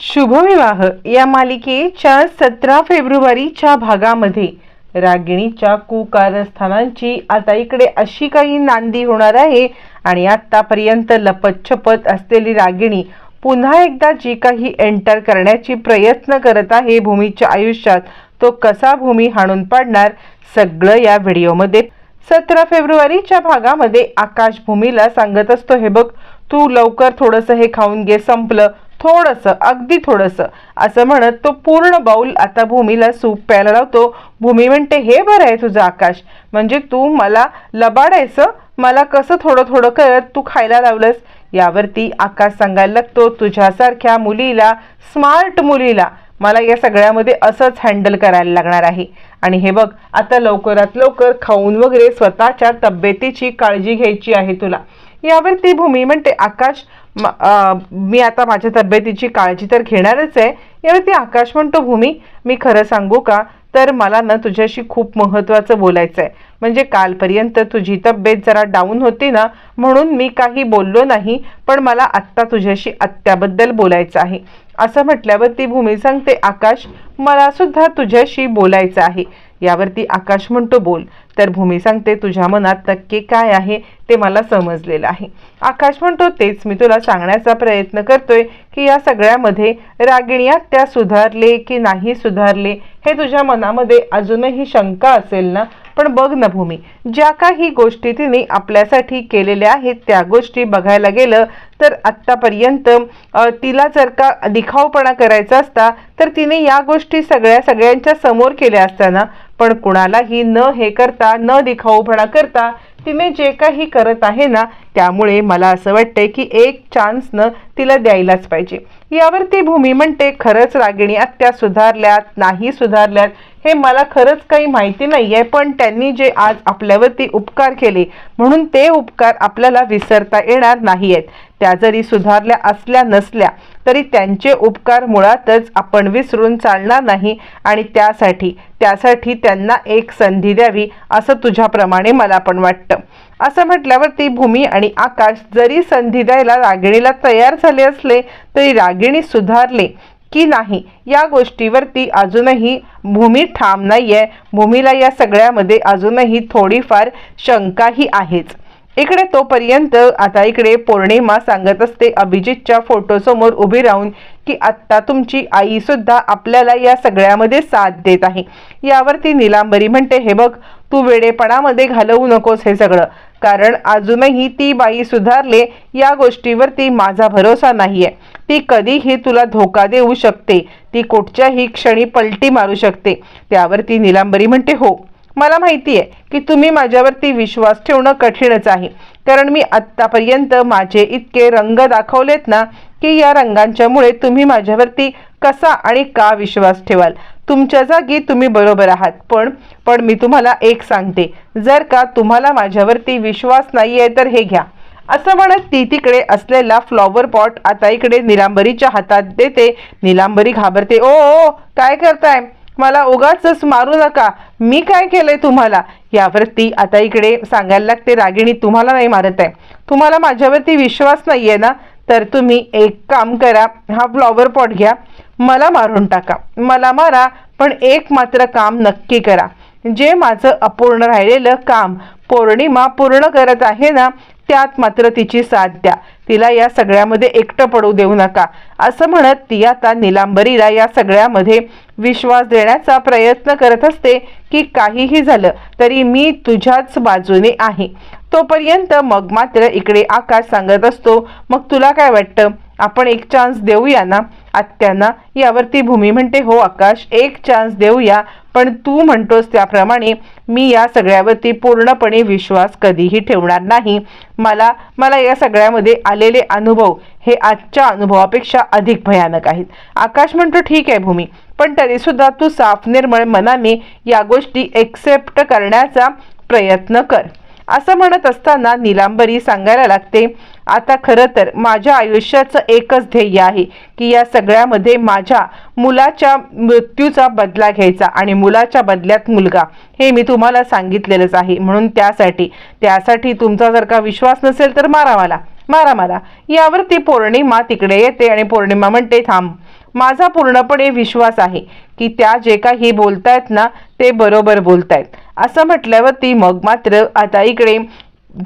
शुभविवाह. या मालिकेच्या सतरा फेब्रुवारीच्या भागामध्ये रागिणीच्या कुकारस्थानांची आता इकडे अशी काही नांदी होणार आहे आणि आत्तापर्यंत लपतछपत असलेली रागिणी पुन्हा एकदा जी काही एंटर करण्याची प्रयत्न करत आहे भूमीच्या आयुष्यात तो कसा भूमी हाणून पाडणार? सगळं या व्हिडिओमध्ये. सतरा फेब्रुवारीच्या भागामध्ये आकाश भूमीला सांगत असतो हे बघ तू लवकर थोडंसं हे खाऊन घे संपलं. थोडंसं अगदी थोडंसं. असं म्हणत तो पूर्ण बाऊल आता भूमीला सूप प्यायला लावतो. भूमी म्हणते हे बरं आहे तुझं आकाश. म्हणजे तू मला लबाडायचं? मला कसं थोडं थोडं करत तू खायला लावलंस? यावरती आकाश सांगायला लागतो तुझ्यासारख्या मुलीला स्मार्ट मुलीला मला या सगळ्यामध्ये असंच हँडल करायला लागणार आहे. आणि हे बघ आता लवकरात लवकर खाऊन वगैरे स्वतःच्या तब्येतीची काळजी घ्यायची आहे तुला. यावर ती भूमी म्हणते आकाश म- मी आता माझ्या तब्येतीची काळजी तर घेणारच आहे. यावर ती आकाश म्हणतो भूमी मी खरं सांगू का? तर मला ना तुझ्याशी खूप महत्त्वाचं बोलायचं आहे म्हणजे कालपर्यंत तुझी तब्येत जरा डाऊन होती ना म्हणून मी काही बोललो नाही पण मला आत्ता तुझ्याशी आत्याबद्दल बोलायचं आहे. असं म्हटल्यावर ती भूमी सांगते आकाश मला सुद्धा तुझ्याशी बोलायचं आहे. यावरती आकाश म्हणतो बोल. तर भूमी सांगते तुझ्या मनात नक्की काय आहे ते मला समजलेलं आहे. आकाश म्हणतो तेच मी तुला सांगण्याचा प्रयत्न करतोय की या सगळ्यामध्ये रागिणी त्या सुधारले की नाही सुधारले हे तुझ्या मनामध्ये अजूनही शंका असेल ना? पण बघ ना भूमी ज्या काही गोष्टी तिने आपल्यासाठी केलेल्या आहेत त्या गोष्टी बघायला गेलं तर आत्तापर्यंत तिला जर का दिखावपणा करायचा असता तर तिने या गोष्टी सगळ्या सगळ्यांच्या समोर केल्या असताना पण कुणालाही न हे करता न दिखाऊपणा करता तिने जे काही करत आहे ना त्यामुळे मला असं वाटतंय की एक चान्सनं तिला द्यायलाच पाहिजे. यावरती भूमी म्हणते खरंच रागिणी आत्या सुधारल्यात नाही सुधारल्यात हे मला खरंच काही माहिती नाही आहे पण त्यांनी जे आज आपल्यावरती उपकार केले म्हणून ते उपकार आपल्याला विसरता येणार नाही आहेत त्या जरी सुधारल्या असल्या नसल्या तरी त्यांचे उपकार मुळातच आपण विसरून चालणार नाही आणि त्यासाठी त्यासाठी त्यांना एक संधी द्यावी असं तुझ्याप्रमाणे मला पण वाटतं. असं म्हटल्यावर ती भूमी आणि आकाश जरी संधी द्यायला रागिणीला तयार झाले असले तरी रागिणी सुधारले की नाही या गोष्टीवरती अजूनही भूमी ठाम नाही आहे भूमीला या सगळ्यामध्ये अजूनही थोडीफार शंकाही आहेच. इकडे तोपर्यंत आता इकडे पौर्णिमा सांगत असते अभिजितच्या फोटोसमोर उभी राहून की आत्ता तुमची आई सुद्धा आपल्याला या सगळ्यामध्ये साथ देत आहे. यावरती निलांबरी म्हणते हे बघ तू वेडेपणामध्ये घालवू नकोस हे सगळं. कारण अजूनही ती बाई सुधारले या गोष्टीवरती माझा भरोसा नाहीये. ती कधीही तुला धोका देऊ शकते. ती कुठच्याही क्षणी पलटी मारू शकते. त्यावरती निलांबरी म्हणते हो मला माहिती आहे की तुम्ही माझ्यावरती विश्वास ठेवणं कठीणच आहे. कारण मी आत्तापर्यंत माझे इतके रंग दाखवलेत ना की या रंगांच्यामुळे तुम्ही माझ्यावरती कसा आणि का विश्वास ठेवाल? तुमच्या जागी तुम्ही बरोबर आहात. पण पण मी तुम्हाला एक सांगते. जर का तुम्हाला माझ्यावरती विश्वास नाही आहे तर हे घ्या. असं म्हणत ती तिकडे असलेला फ्लॉवर पॉट आता इकडे निलांबरीच्या हातात देते. निलांबरी घाबरते. ओ ओ काय करताय? मला उगाच मारू नका. मी काय केलंय तुम्हाला? यावरती आता इकडे सांगायला लागते रागिणी तुम्हाला नाही मारत आहे. तुम्हाला माझ्यावरती विश्वास नाहीये ना? तर तुम्ही एक काम करा हा फ्लॉवर पॉट घ्या. मला मारून टाका. मला मारा पण एक मात्र काम नक्की करा. जे माझं अपूर्ण राहिलेलं काम पौर्णिमा पूर्ण करत आहे ना त्यात मात्र तिची साथ द्या. तिला या सगळ्यामध्ये एकटं पडू देऊ नका. असं म्हणत ती आता निलांबरीला या सगळ्यामध्ये विश्वास देण्याचा प्रयत्न करत असते की काहीही झालं तरी मी तुझ्याच बाजूने आहे. तोपर्यंत मग मात्र इकडे आकाश सांगत असतो मग तुला काय वाटतं? आपण एक चान्स देऊया ना? आत्यांना यावरती भूमी म्हणते हो आकाश एक चान्स देऊया. पण तू म्हणतोस त्याप्रमाणे मी या सगळ्यावरती पूर्णपणे विश्वास कधीही ठेवणार नाही. मला मला या सगळ्यामध्ये आलेले अनुभव हे आजच्या अनुभवापेक्षा अधिक भयानक आहेत. आकाश म्हणतो ठीक आहे भूमी पण तरीसुद्धा तू साफ निर्मळ मनाने या गोष्टी एक्सेप्ट करण्याचा प्रयत्न कर. असं म्हणत असताना निलांबरी सांगायला लागते आता खरं तर माझ्या आयुष्याचं एकच ध्येय आहे की या सगळ्यामध्ये माझ्या मुलाच्या मृत्यूचा बदला घ्यायचा आणि मुलाच्या बदल्यात मुलगा. हे मी तुम्हाला सांगितलेलंच आहे. म्हणून त्यासाठी त्यासाठी तुमचा जर का विश्वास नसेल तर मारा मला मारा मला. यावरती पौर्णिमा तिकडे येते आणि पौर्णिमा म्हणते थांब माझा पूर्णपणे विश्वास आहे की त्या जे काही बोलतायत ना ते बरोबर बोलतायत. असं म्हटल्यावरती मग मात्र आता इकडे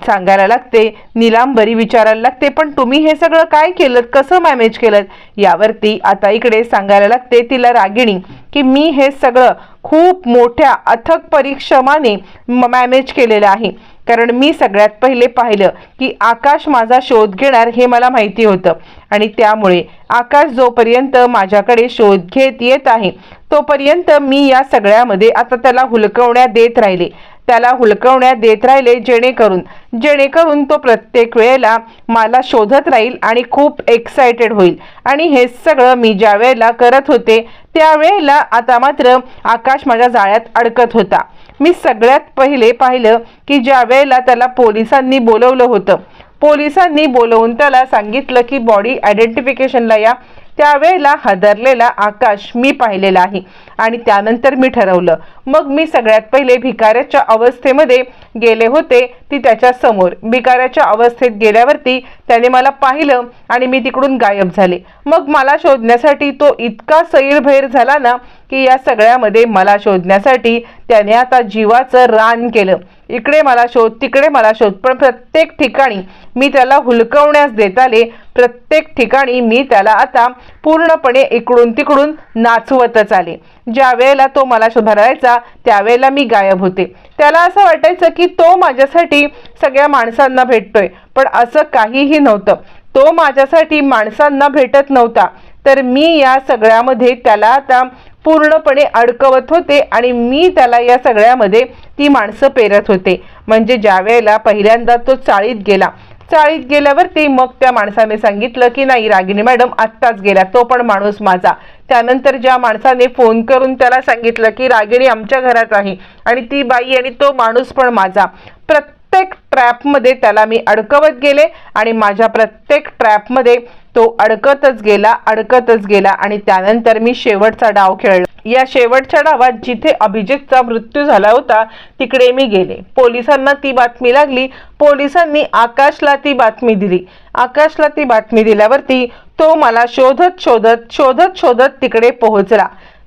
सांगायला लागते निलांबरी विचारायला लागते पण तुम्ही हे सगळं काय केलं कसं मॅनेज केलं यावरती आता इकडे सांगायला लागते तिला रागिणी की मी हे सगळं खूप मोठ्या अथक परिश्रमाने मॅनेज केलेलं आहे. कारण मी सगळ्यात पहिले पाहिलं की आकाश माझा शोध घेणार हे मला माहिती होतं. आणि त्यामुळे आकाश जोपर्यंत माझ्याकडे शोध घेत येत आहे तोपर्यंत मी या सगळ्यामध्ये आता त्याला हुलकवण्या देत राहिले. त्याला हुलकवण्यात देत राहिले जेणेकरून जेणेकरून तो प्रत्येक वेळेला मला शोधत राहील आणि खूप एक्सायटेड होईल. आणि हे सगळं मी ज्या वेळेला करत होते त्यावेळेला आता मात्र आकाश माझ्या जाळ्यात अडकत होता. मी सगळ्यात पहिले पाहिलं की ज्या वेळेला त्याला पोलिसांनी बोलवलं होतं. पोलिसांनी बोलवून त्याला सांगितलं की बॉडी आयडेंटिफिकेशनला या त्यावेळेला हादरलेला आकाश मी पाहिलेला आहे. आणि त्यानंतर मी ठरवलं. मग मी सगळ्यात पहिले भिकाऱ्याच्या अवस्थेमध्ये गेले होते. ती त्याच्यासमोर. भिकाऱ्याच्या अवस्थेत गेल्यावरती त्याने मला पाहिलं आणि मी तिकडून गायब झाले. मग मला शोधण्यासाठी तो इतका सैरभैर झाला ना की या सगळ्यामध्ये मला शोधण्यासाठी त्याने आता जीवाचं रान केलं. इकडे मला शोध तिकडे मला शोध. पण प्रत्येक ठिकाणी मी त्याला हुलकवण्यास देत आले. प्रत्येक ठिकाणी मी त्याला आता पूर्णपणे इकडून तिकडून नाचवतच आले. ज्या वेळेला तो मला शोधायचा त्यावेळेला मी गायब होते. त्याला असं वाटायचं की तो माझ्यासाठी सगळ्या माणसांना भेटतोय. पण असं काहीही नव्हतं. तो माझ्यासाठी माणसांना भेटत नव्हता. तर मी या सगळ्यामध्ये त्याला आता पूर्णपणे अडकवत होते आणि मी त्याला या सगळ्यामध्ये ती माणसं पेरत होते. म्हणजे ज्या वेळेला पहिल्यांदा तो चाळीत गेला. चाळीत गेल्यावरती मग त्या माणसाने सांगितलं की नाही रागिनी मॅडम आत्ताच गेला. तो पण माणूस माझा. त्यानंतर ज्या माणसाने फोन करून त्याला सांगितलं की रागिणी आमच्या घरात आहे आणि ती बाई आणि तो माणूस पण माझा. प्रत्येक ट्रॅपमध्ये त्याला मी अडकवत गेले आणि माझ्या प्रत्येक ट्रॅपमध्ये तो अडकतच गेला अडकतच गेला आणि त्यानंतर मी शेवटचा डाव खेळला. या शेवटच्या डावात जिथे अभिजितचा मृत्यू झाला होता तिकडे मी गेले. पोलिसांना ती बातमी लागली. पोलिसांनी आकाशला ती बातमी दिली. आकाशला ती बातमी दिल्यावरती तो मला शोधत शोधत शोधत शोधत तिकडे पोहोचला.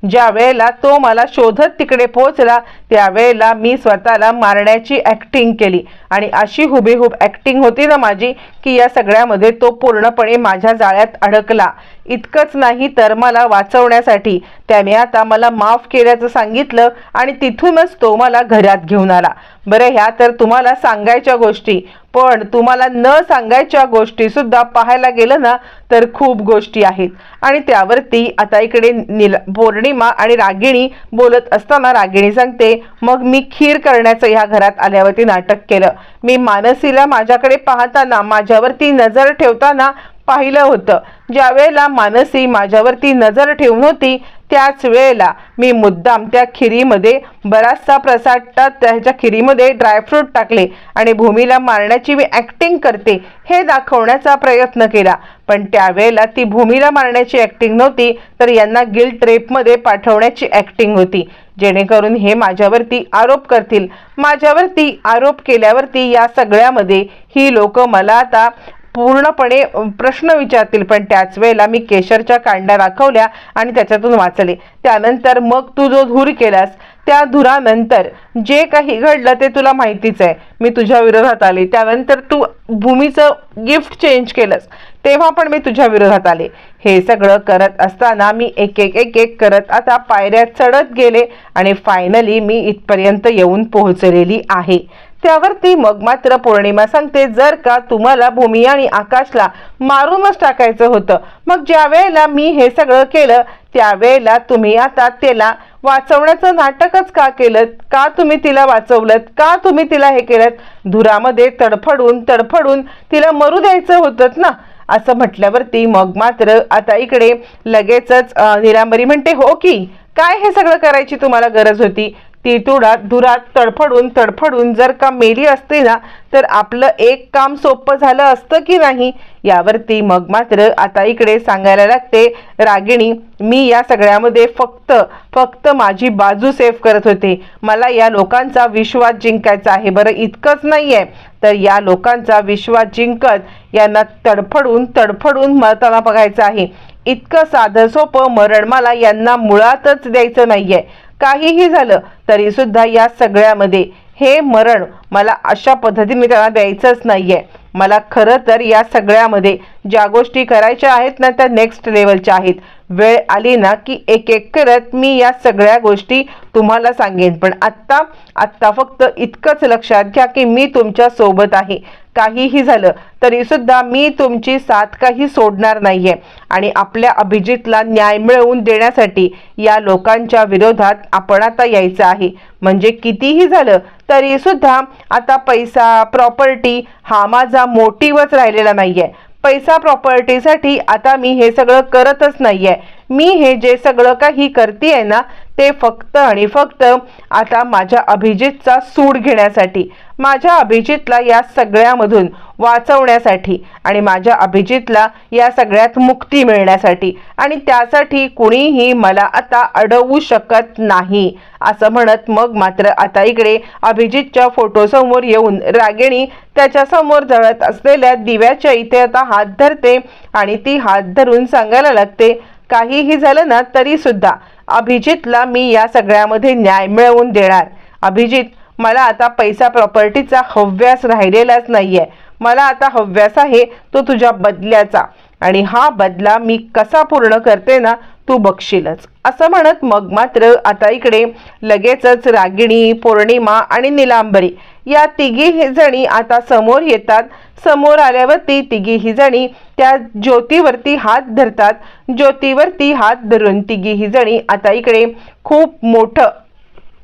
ज्या वेळेला तो मला शोधत तिकडे पोहोचला त्यावेळेला मी स्वतःला मारण्याची ॲक्टिंग केली. आणि अशी हुबेहूब ॲक्टिंग होती ना माझी की या सगळ्यामध्ये तो पूर्णपणे माझ्या जाळ्यात अडकला. इतकंच नाही तर मला वाचवण्यासाठी. त्याने आता मला माफ केल्याचं सांगितलं आणि तिथूनच तो मला घरात घेऊन आला. बरं ह्या तर तुम्हाला सांगायच्या गोष्टी. पण तुम्हाला न सांगायच्या गोष्टी सुद्धा पाहायला गेलं ना तर खूप गोष्टी आहेत. आणि त्यावरती आता इकडे निल पौर्णिमा आणि रागिणी बोलत असताना रागिणी सांगते मग मी खीर करण्याचं ह्या घरात आल्यावरती नाटक केलं. मी मानसीला माझ्याकडे पाहताना माझ्यावरती नजर ठेवताना पाहिलं होतं. ज्या वेळेला मानसी माझ्यावरती नजर ठेवून होती त्याच वेळेला मी मुद्दाम त्या खिरीमध्ये बराचसा प्रसाद त्याच्या खिरीमध्ये ड्रायफ्रूट टाकले आणि भूमीला मारण्याची मी ॲक्टिंग करते हे दाखवण्याचा प्रयत्न केला. पण त्यावेळेला ती भूमीला मारण्याची ॲक्टिंग नव्हती तर यांना गिल ट्रेपमध्ये पाठवण्याची ॲक्टिंग होती. जेणेकरून हे माझ्यावरती आरोप करतील. माझ्यावरती आरोप केल्यावरती या सगळ्यामध्ये ही लोक मला आता पूर्णपणे प्रश्न विचारतील पण त्याच वेळेला मी केशरच्या कांड्या दाखवल्या आणि त्याच्यातून वाचले. त्यानंतर मग तू जो धूर केलास त्या धुरानंतर जे काही घडलं ते तुला माहितीच आहे. मी तुझ्या विरोधात आले. त्यानंतर तू भूमीचं गिफ्ट चेंज केलंस. तेव्हा पण मी तुझ्या विरोधात आले. हे सगळं करत असताना मी एक एक एक एक करत आता पायऱ्या चढत गेले आणि फायनली मी इथपर्यंत येऊन पोहोचलेली आहे. त्यावरती मग मात्र पौर्णिमा सांगते जर का तुम्हाला भूमी आणि आकाशला मारूनच टाकायचं होतं. मग ज्या वेळेला मी हे सगळं केलं त्यावेळेला तुम्ही आता त्याला वाचवण्याचं नाटकच का केलं का तुम्ही तिला वाचवलं का तुम्ही तिला हे केलं धुरामध्ये तडफडून तडफडून तिला मरू द्यायचं होतं ना? असं म्हटल्यावरती मग मात्र आता इकडे लगेचच निरामरी म्हणते हो की काय हे सगळं करायची तुम्हाला गरज होती? ती धुरात तडफडून तडफडून जर का मेली असते ना तर आपलं एक काम सोपं झालं असतं की नाही? यावरती मग मात्र आता इकडे सांगायला लागते रागिणी मी या सगळ्यामध्ये फक्त फक्त माझी बाजू सेफ करत होते. मला या लोकांचा विश्वास जिंकायचा आहे. बरं इतकंच नाही आहे तर या लोकांचा विश्वास जिंकत यांना तडफडून तडफडून मरताना बघायचं आहे. इतकं साधं सोपं मरण मला यांना मुळातच द्यायचं नाही आहे काहीही झालं तरी सुद्धा या सगळ्यामध्ये हे मरण मला अशा पद्धतीने त्यांना द्यायचंच नाहीये. मला खरं तर या सगळ्यामध्ये ज्या गोष्टी करायच्या आहेत ना त्या नेक्स्ट लेवलच्या आहेत. वेळ आली ना की एक एक करत मी या सगळ्या गोष्टी तुम्हाला सांगेन. पण आत्ता आत्ता फक्त इतकंच लक्षात घ्या की मी तुमच्यासोबत आहे. काहीही झालं तरीसुद्धा मी तुमची साथ काही सोडणार नाहीये. आणि आपल्या अभिजितला न्याय मिळवून देण्यासाठी या लोकांच्या विरोधात आपण आता यायचं आहे. म्हणजे कितीही झालं तरीसुद्धा आता पैसा प्रॉपर्टी हा माझा मोटिवच राहिलेला नाहीये. पैसा प्रॉपर्टीसाठी आता मी हे सगळं करतच नाहीये. मी हे जे सगळं काही करते ना ते फक्त आणि फक्त आता माझ्या अभिजितचा सूड घेण्यासाठी माझ्या अभिजितला या सगळ्यामधून वाचवण्यासाठी आणि माझ्या अभिजितला या सगळ्यात मुक्ती मिळण्यासाठी आणि त्यासाठी कुणीही मला आता अडवू शकत नाही असं म्हणत मग मात्र आता इकडे अभिजितच्या फोटोसमोर येऊन रागिणी त्याच्यासमोर जळत असलेल्या दिव्याच्या इथे आता हात धरते आणि ती हात धरून सांगायला लागते काहीही झालं ना तरी सुद्धा अभिजितला मी या सगळ्यामध्ये न्याय मिळवून देणार. अभिजित मला आता पैसा प्रॉपर्टीचा हव्यास राहिलेलाच नाहीये. मला आता हव्यास आहे तो तुझ्या बदल्याचा. आणि हा बदला मी कसा पूर्ण करते ना तू बघशीलच. असं म्हणत मग मात्र आता इकडे लगेचच रागिणी पौर्णिमा आणि निलांबरी या तिघी जणी आता समोर येतात. समोर आल्यावरती तिघीही जणी त्या ज्योतीवरती हात धरतात. ज्योतीवरती हात धरून तिघीही जणी आता इकडे खूप मोठं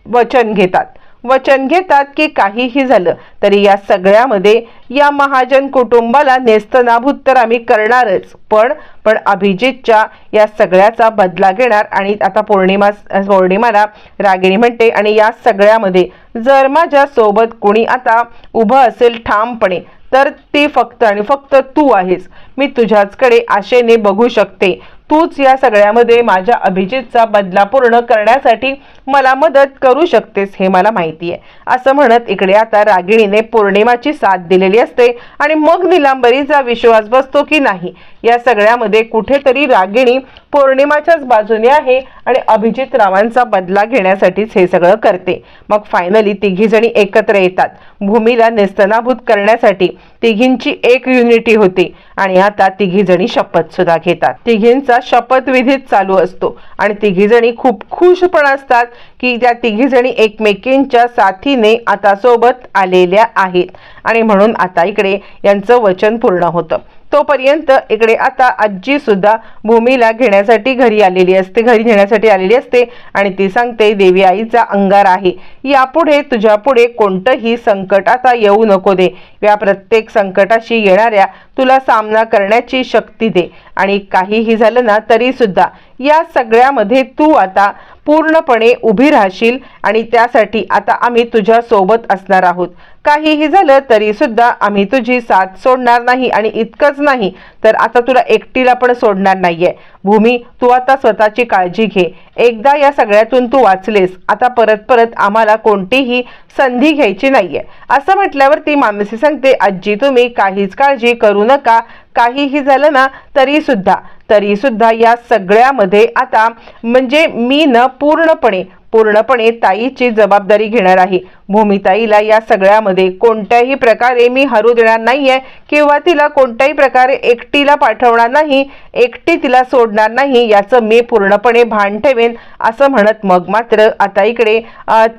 वचन घेतात. वचन घेतात की काहीही झालं तरी या सगळ्यामध्ये या महाजन कुटुंबाला नेस्तनाभूत तर आम्ही करणारच. पण पण अभिजितच्या या सगळ्याचा बदला घेणार आणि आता पौर्णिमा पौर्णिमाला रागिणी म्हणते आणि या सगळ्यामध्ये जर माझ्या सोबत कोणी आता उभं असेल ठामपणे तर ती फक्त आणि फक्त तू आहेस. मी तुझ्याचकडे आशेने बघू शकते. तूच या सगळ्यामध्ये माझ्या अभिजितचा बदला पूर्ण करण्यासाठी मला मदत करू शकतेस हे मला माहिती आहे. असं म्हणत इकडे आता रागिणीने पौर्णिमाची साथ दिलेली असते आणि मग निलांबरीचा विश्वास बसतो की नाही? या सगळ्यामध्ये कुठेतरी रागिणी पौर्णिमाच्याच बाजूने आहे आणि अभिजित रावांचा बदला घेण्यासाठीच हे सगळं करते. मग फायनली तिघी जणी एकत्र येतात. भूमीला नेस्तनाभूत करण्यासाठी तिघींची एक युनिटी होती आणि आता तिघी जणी शपथ सुद्धा घेतात. तिघींचा शपथविधीत चालू असतो आणि तिघी जणी खूप खुश पण असतात की त्या तिघी जणी एकमेकींच्या साथीने आता सोबत आलेल्या आहेत. आणि म्हणून आता इकडे यांचं वचन पूर्ण होतं. तोपर्यंत इकडे आता आजी सुद्धा भूमीला घेण्यासाठी घरी आलेली असते. घरी घेण्यासाठी आलेली असते आणि ती सांगते देवी आईचा अंगार आहे. यापुढे तुझ्या पुढे कोणतंही संकट आता येऊ नको दे. या प्रत्येक संकटाशी येणाऱ्या तुला सामना करण्याची शक्ती दे. आणि काहीही झालं ना तरी सुद्धा या सगळ्यामध्ये तू आता पूर्णपणे उभी राहशील आणि त्यासाठी आता आम्ही तुझ्या सोबत असणार आहोत. काहीही झालं तरी सुद्धा आम्ही तुझी साथ सोडणार नाही आणि इतकंच नाही तर आता तुला एकटीला पण सोडणार नाहीये. भूमी तू आता स्वतःची काळजी घे. एकदा या सगळ्यातून तू वाचलेस आता परत परत आम्हाला कोणतीही संधी घ्यायची नाहीये. असं म्हटल्यावर ती मानसी सांगते आजी तुम्ही काहीच काळजी करू नका. काहीही झालं ना तरी सुद्धा तरी सुद्धा या सगळ्यामध्ये आता म्हणजे मी न पूर्णपणे पूर्णपणे ताईची जबाबदारी घेणार आहे. भूमिताईला या सगळ्यामध्ये कोणत्याही प्रकारे मी हरू देणार नाहीये किंवा तिला कोणत्याही प्रकारे एकटीला पाठवणार नाही एकटी तिला सोडणार नाही याचं मी पूर्णपणे भान ठेवेन असं म्हणत मग मात्र आता इकडे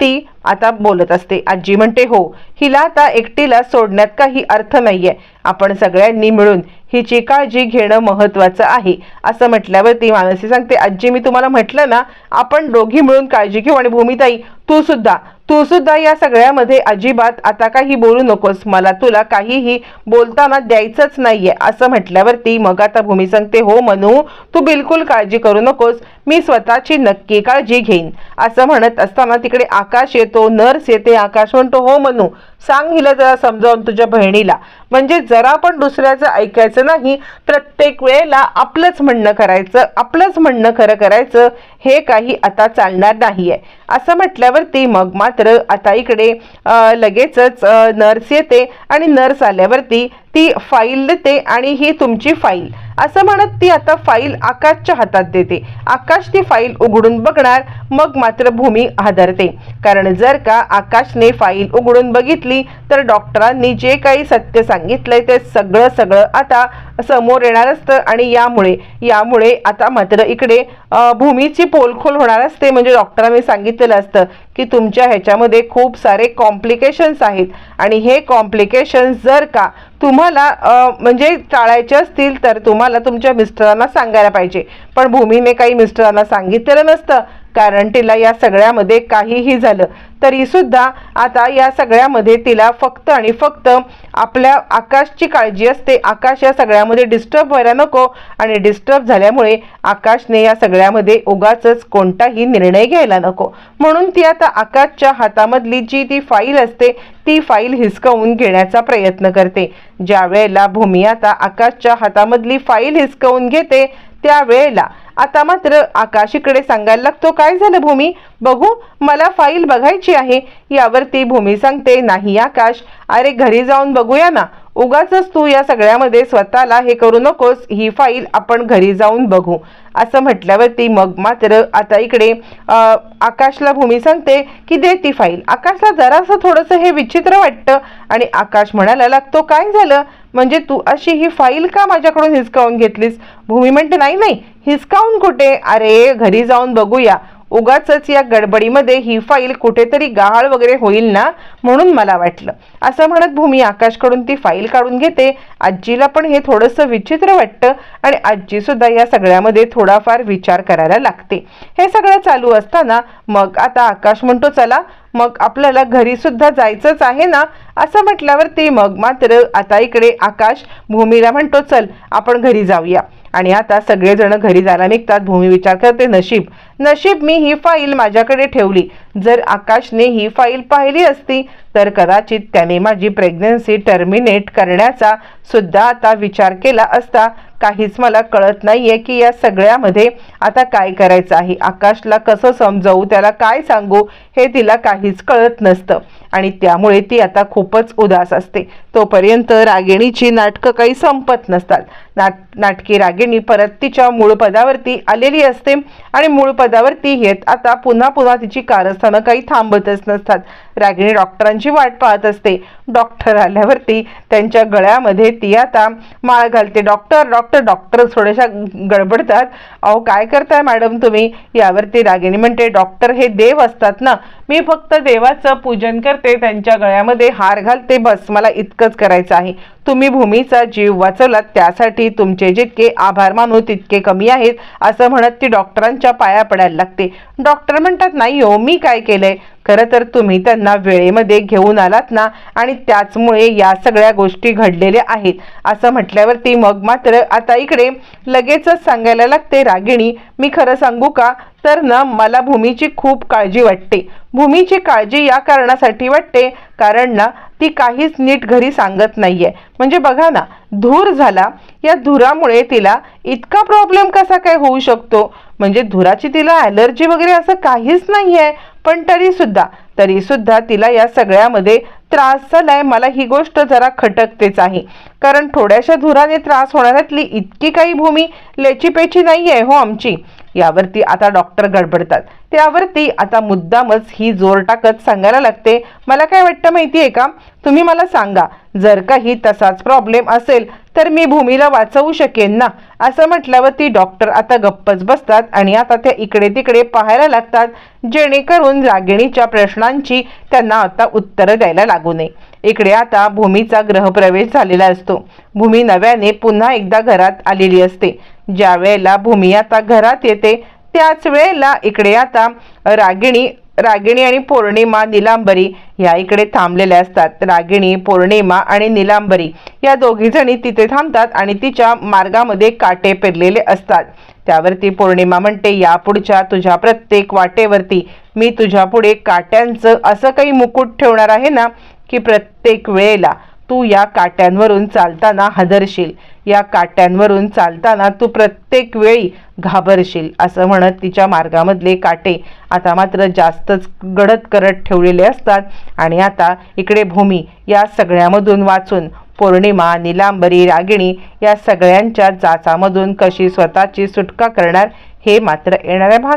ती आता बोलत असते. आजी म्हणते हो हिला आता एकटीला सोडण्यात काही अर्थ नाहीये. आपण सगळ्यांनी मिळून हिची काळजी घेणं महत्वाचं आहे. असं म्हटल्यावर ती मानसी सांगते आजी मी तुम्हाला म्हटलं ना आपण दोघी मिळून काळजी घेऊ आणि भूमिताई तू सुद्धा तू सुद्धा या सगळ्यामध्ये अजिबात आता काही बोलू नकोस. मला तुला काहीही बोलताना द्यायचंच नाहीये असं म्हटल्यावरती मग आता भूमी सांगते हो मनू तू बिलकुल काळजी करू नकोस. मी स्वतःची नक्की काळजी घेईन. असं म्हणत असताना तिकडे आकाश येतो नर्स येते आकाश म्हणतो हो मनू सांग हिला जरा समजावून तुझ्या बहिणीला. म्हणजे जरा पण दुसऱ्याचं ऐकायचं नाही प्रत्येक वेळेला आपलंच म्हणणं करायचं आपलंच म्हणणं खरं करायचं हे काही आता चालणार नाही आहे असं म्हटल्यावरती मग मात्र आता इकडे लगेचच नर्स येते आणि नर्स आल्यावरती ती फाईल देते आणि ही तुमची फाईल असं म्हणत ती आता फाईल आकाशच्या हातात देते. आकाश ती फाईल उघडून बघणार मग मात्र भूमी हादरते. कारण जर का आकाशने फाईल उघडून बघितली तर डॉक्टरांनी जे काही सत्य सांगितलंय ते सगळं सगळं आता समोर येणार असतं आणि यामुळे यामुळे आता मात्र इकडे भूमीची पोलखोल होणार असते. म्हणजे डॉक्टरांनी सांगितलेलं असतं की तुमच्या ह्याच्यामध्ये खूप सारे कॉम्प्लिकेशन्स आहेत. आणि हे कॉम्प्लिकेशन्स जर का तुम्हाला म्हणजे टाळायचे असतील तर तुम्हाला तुम्हाला तुमच्या मिस्टरांना सांगायला पाहिजे. पण भूमीने काही मिस्टरांना सांगितलेलं नसतं. कारण तिला या सगळ्यामध्ये काहीही झालं तरी सुद्धा आता या सगळ्यामध्ये तिला फक्त आणि फक्त आपल्या आकाशची काळजी असते. आकाश या सगळ्यामध्ये डिस्टर्ब व्हायला नको आणि डिस्टर्ब झाल्यामुळे आकाशने या सगळ्यामध्ये उगाचच कोणताही निर्णय घ्यायला नको. म्हणून ती आता आकाशच्या हातामधली जी ती फाईल असते ती फाईल हिसकवून घेण्याचा प्रयत्न करते. ज्या वेळेला भूमी आता आकाशच्या हातामधली फाईल हिसकवून घेते त्यावेळेला आता मात्र आकाशीकडे सांगायला लागतो काय झालं भूमी? बघू मला फाईल बघायची आहे. यावरती भूमी सांगते नाही आकाश अरे घरी जाऊन बघूया ना. उगाच तू या सगळ्यामध्ये स्वतःला हे करू नकोस ही फाईल आपण घरी जाऊन बघू. असं म्हटल्यावरती मग मात्र आता इकडे आकाशला भूमी सांगते की दे ती फाईल आकाशला जरासं थोडंसं हे विचित्र वाटतं आणि आकाश म्हणायला लागतो काय झालं? म्हणजे तू अशी ही फाईल का माझ्याकडून हिसकावून घेतलीस? भूमी म्हणते नाही नाही हिसकावून कुठे? अरे घरी जाऊन बघूया. उगाचच या गडबडीमध्ये ही फाईल कुठेतरी गहाळ वगैरे होईल ना म्हणून मला वाटलं. असं म्हणत भूमी आकाशकडून ती फाईल काढून घेते. आजीला पण हे थोडंसं विचित्र वाटतं आणि आजी सुद्धा या सगळ्यामध्ये थोडाफार विचार करायला लागते. हे सगळं चालू असताना मग आता आकाश म्हणतो चला मग आपल्याला घरी सुद्धा जायचंच आहे ना? असं म्हटल्यावरती मग मात्र आता इकडे आकाश भूमीला म्हणतो चल आपण घरी जाऊया. आणि आता सगळेजण घरी जायला निघतात. भूमी विचार करते नशीब नशीब मी ही फाईल माझ्याकडे ठेवली. जर आकाशने ही फाईल पाहिली असती तर कदाचित त्याने माझी प्रेग्नन्सी टर्मिनेट करण्याचा सुद्धा आता विचार केला असता. काहीच मला कळत नाही आहे की या सगळ्यामध्ये आता काय करायचं आहे? आकाशला कसं समजावू? त्याला काय सांगू? हे तिला काहीच कळत नसतं. आणि त्यामुळे ती आता खूपच उदास असते. तोपर्यंत रागिणीची नाटकं काही संपत नसतात. नाट नाटकी रागिणी परत तिच्या मूळ पदावरती आलेली असते आणि मूळ पदावरती येत आता पुन्हा पुन्हा तिची कारस्थानं काही थांबतच नसतात. रागिणी डॉक्टरांची वाट पाहत असते. डॉक्टर आल्यावरती त्यांच्या गळ्यामध्ये ती आता माळ घालते. डॉक्टर डॉक्टर डॉक्टर थोड्याशा गडबडतात. अहो काय करताय मॅडम तुम्ही? यावरती रागिणी म्हणते डॉक्टर हे देव असतात ना. मी फक्त देवाचं पूजन करते. त्यांच्या गळ्यामध्ये हार घालते. बस मला इतकंच करायचं आहे. तुम्ही भूमीचा जीव वाचवलात त्यासाठी तुमचे जितके आभार मानू तितके कमी आहेत असं म्हणत ती डॉक्टरांच्या पाया पडायला लागते. डॉक्टर म्हणतात नाही हो मी काय केलंय? खरं तर तुम्ही त्यांना वेळेमध्ये घेऊन आलात ना आणि त्याचमुळे या सगळ्या गोष्टी घडलेल्या आहेत. असं म्हटल्यावरती मग मात्र आता इकडे लगेचच सांगायला लागते रागिणी मी खरं सांगू का? तर ना मला भूमीची खूप काळजी वाटते. भूमीची काळजी या कारणासाठी वाटते कारण ना ती काहीच नीट घरी सांगत नाहीये. म्हणजे बघा ना धूर झाला या धुरामुळे तिला इतका प्रॉब्लेम कसा काय होऊ शकतो? म्हणजे धुराची तिला ॲलर्जी वगैरे असं काहीच नाही आहे पण तरीसुद्धा तरीसुद्धा तिला या सगळ्यामध्ये त्रास झालाय. मला ही गोष्ट जरा खटकतेच आहे. कारण थोड्याशा धुराने त्रास होणाऱ्यातली इतकी काही भूमी लेचीपेची नाही आहे हो आमची. यावरती आता डॉक्टर गडबडतात. त्यावरती आता मुद्दामच ही जोर टाकत सांगायला लागते. मला काय वाटतं माहिती आहे का? तुम्ही मला सांगा जर काही तसाच प्रॉब्लेम असेल तर मी भूमीला वाचवू शकेन ना? असं म्हटल्यावर ती डॉक्टर आता गप्पच बसतात आणि आता त्या इकडे तिकडे पाहायला लागतात जेणेकरून रागिणीच्या प्रश्नांची त्यांना आता उत्तरं द्यायला लागू नये. इकडे आता भूमीचा ग्रहप्रवेश झालेला असतो. भूमी नव्याने पुन्हा एकदा घरात आलेली असते. ज्या वेळेला भूमी आता घरात येते त्याच वेळेला इकडे आता रागिणी रागिणी आणि पौर्णिमा निलांबरी ह्या इकडे थांबलेल्या असतात. रागिणी पौर्णिमा आणि निलांबरी या दोघी जणी तिथे थांबतात आणि तिच्या मार्गामध्ये काटे पेरलेले असतात. त्यावरती पौर्णिमा म्हणते यापुढच्या तुझ्या प्रत्येक वाटेवरती मी तुझ्या पुढे काट्यांचं असं काही मुकुट ठेवणार आहे ना की प्रत्येक वेळेला तू या काट्यांवरून चालताना हजरशील. या काट्यांवरून चालताना तू प्रत्येक वेळी घाबरशील असं म्हणत तिच्या मार्गामधले काटे आता मात्र जास्तच गडद करत ठेवलेले असतात. आणि आता इकडे भूमी या सगळ्यामधून वाचून पौर्णिमा निलांबरी रागिणी या सगळ्यांच्या जाचामधून कशी स्वतःची सुटका करणार हे मात्र येणाऱ्या भाग